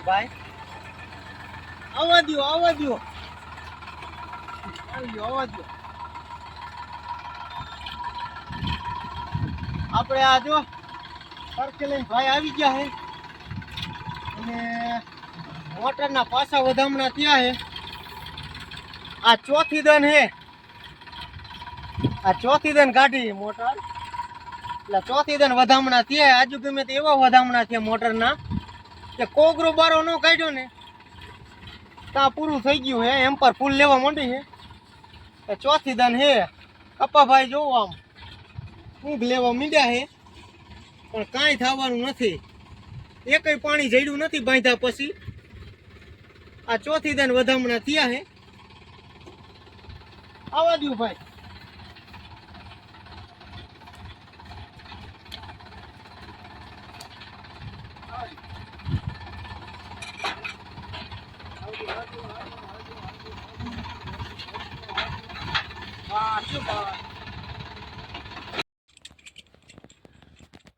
ભાઈ. આપણે આ જો, સરખી લઈને ભાઈ આવી ગયા હે. અને મોટરના પાછા વધામણા થયા હે. આ ચોથી દન હે. આ ચોથી દન કાઢી મોટર. એટલે ચોથી દન વધામણા થયા. આજુ ગમે તે એવા વધામણા થયા મોટરના કે કોગરો બારો ન કાઢ્યો ને તા પૂરું થઈ ગયું હે. એમ પર ફૂલ લેવા માંડી છે એ ચોથી દન હે. કપાભાઈ જોવો આમ. ઊંઘ લેવા મીંડ્યા હે. પણ કાંઈ થવાનું નથી. એકય પાણી જડ્યું નથી બાંધ્યા પછી. આ ચોથી દન વધામણા થયા હે. આવા દ્યું ભાઈ.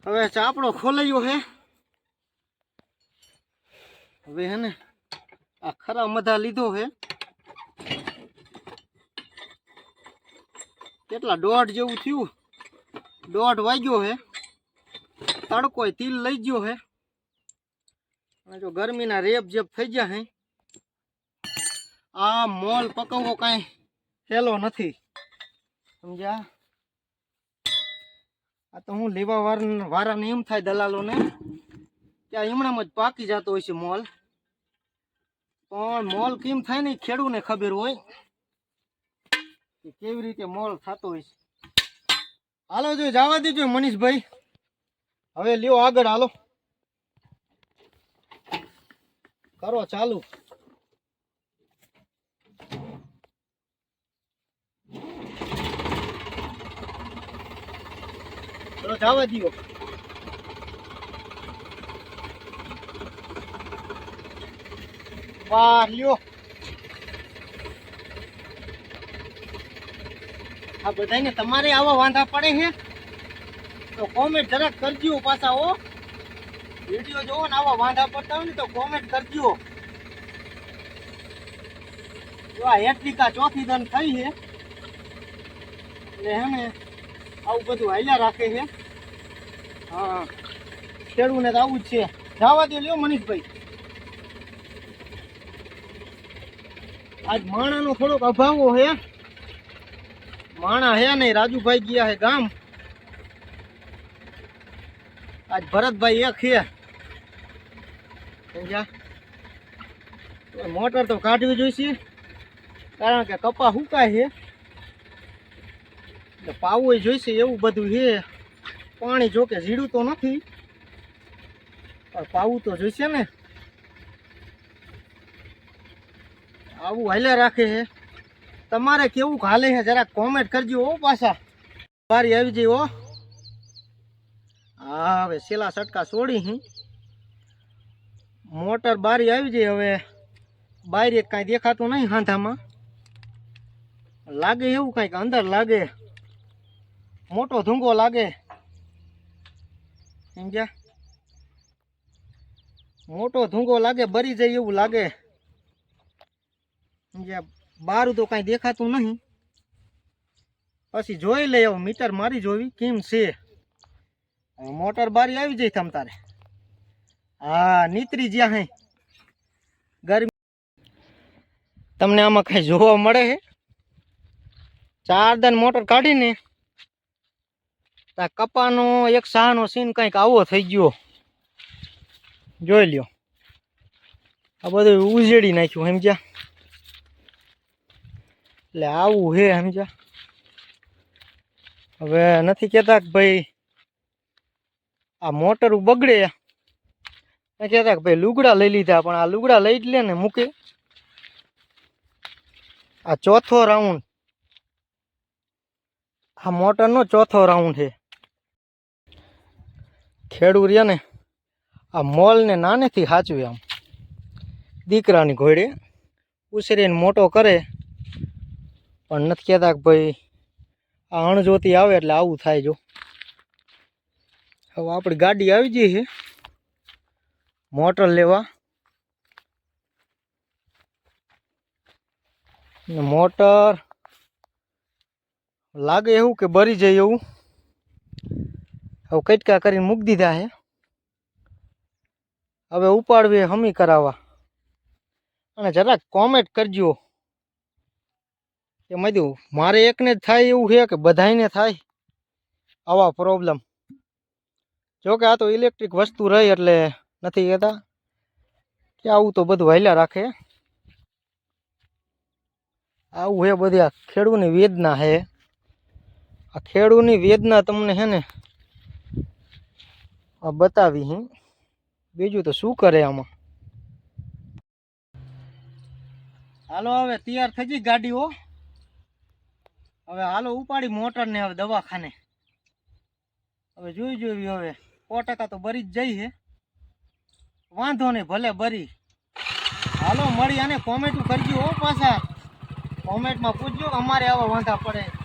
હવે ચાપડો ખોલાયો હે. હવે હે ને આ ખરા મધા લીધો હે. કેટલા દોઢ જેવું થયું. દોઢ વાગ્યો હે. તડકો તિલ લઈ ગયો હે. અને જો ગરમીના રેપ જેપ થઈ ગયા હે. આ મોલ પકવવો કાંઈ હેલો નથી. સમજ્યા? આ તો હું લેવા વાર વારાને એમ થાય દલાલોને કે આ જ પાકી જતો હોય છે મોલ. પણ મોલ કેમ થાય ને ખેડૂને ખબર હોય કે કેવી રીતે મોલ થતો હોય છે. હાલો, જો જવા દેજો મનીષભાઈ. હવે લ્યો આગળ, હાલો. કરો ચાલુ. ચલો જવા દો વાહ આ બધાને તમારે આવા વાંધા પડે છે તો કોમેન્ટ જરાક કરજો પાછા હો. વીડિયો જોવો ને આવા વાંધા પડતા હોય ને તો કોમેન્ટ કરજો. આ એટ્રિકા ચોથી દન થઈ છે. એટલે હે ને આવું બધું હાલ્યા રાખે છે. હા. ને તો આવું જ છે. જવા દે લ્યો મનીષભાઈ. આજ માણાનો થોડોક અભાવો હે. માણા હે નહીં, રાજુભાઈ ગયા હે ગામ. આજ ભરતભાઈ એક તો મોટર તો કાઢવી જોઈશે. કારણ કે કપા હુકાય છે પાવું જોઈશે એવું બધું છે પાણી જો કે ઝીડું તો નથી, પણ પાવું તો જોઈશે ને. આવું હાલ્યા રાખે છે. તમારે કેવું હાલે છે જરાક કોમેન્ટ કરજો ઓ પાછા. બારી આવી જઈ ઓ હા, હવે સેલા સટકા છોડી હું. મોટર બારી આવી જઈ હવે. બારી કાંઈ દેખાતું નહીં હાંધામાં. લાગે એવું કાંઈક અંદર લાગે. મોટો ધૂંગો લાગે. સમજ્યા? મોટો ધૂંગો લાગે, બરી જાય એવું લાગે. સમજ્યા? બારું તો કાંઈ દેખાતું નહીં. પછી જોઈ લે આવું, મીટર મારી જોવી, કેમ છે? મોટર બારી આવી જાય તમ તારે. હા, નીતરી જ્યાં હે. ગરમી. તમને આમાં કઈ જોવા મળે હે? ચાર દન મોટર કાઢીને કપાનો એક સાહનો સીન કંઈક આવો થઈ ગયો. જોઈ લ્યો. આ બધું ઉજેડી નાખ્યું, સમજ્યા? એટલે આવું હે, સમજ્યા? હવે નથી કહેતા કે ભાઈ આ મોટર બગડે. નથી કહેતા કે ભાઈ લુગડા લઈ લીધા, પણ આ લુગડા લઈ જ લે ને મૂકે. આ ચોથો રાઉન્ડ. આ મોટરનો ચોથો રાઉન્ડ છે ખેડૂત રહ્યા ને, આ મોલને નાનેથી સાચવે આમ. દીકરાની ઘોડે ઉછરીને મોટો કરે, પણ નથી કહેતા કે ભાઈ આ અણજોતી આવે એટલે આવું થાય જો. હવે આપણી ગાડી આવી ગઈ છે, મોટર લેવા. મોટર લાગે એવું કે બરી જાય એવું? હવે કટકા કરીને મૂકી દીધા છે. હવે ઉપાડવી હમી કરાવવા. અને જરાક કોમેન્ટ કરજો. કે મધુ મારે એકને જ થાય એવું છે કે બધાયને થાય? આવા પ્રોબ્લેમ જો કે આ તો ઇલેક્ટ્રિક વસ્તુ રહી એટલે નથી કહેતા. કે આવું તો બધું હાલ્યા રાખે. આવું હે બધી આ ખેડૂની વેદના હે આ ખેડૂની વેદના તમને હે ને બતાવી હી. બીજું તો શું કરે આમાં? હાલો, હવે તૈયાર થઈ ગઈ ગાડીઓ હવે હાલો, ઉપાડી મોટર ને હવે દવાખાને. હવે જોઈ જોઈ હવે સો ટકા તો બરી જ જઈ છે વાંધો નહીં, ભલે બરી. હાલો, મળી અને કોમેન્ટ કરજો હો પાછા. કોમેન્ટમાં પૂછજો અમારે આવા વાંધા પડે.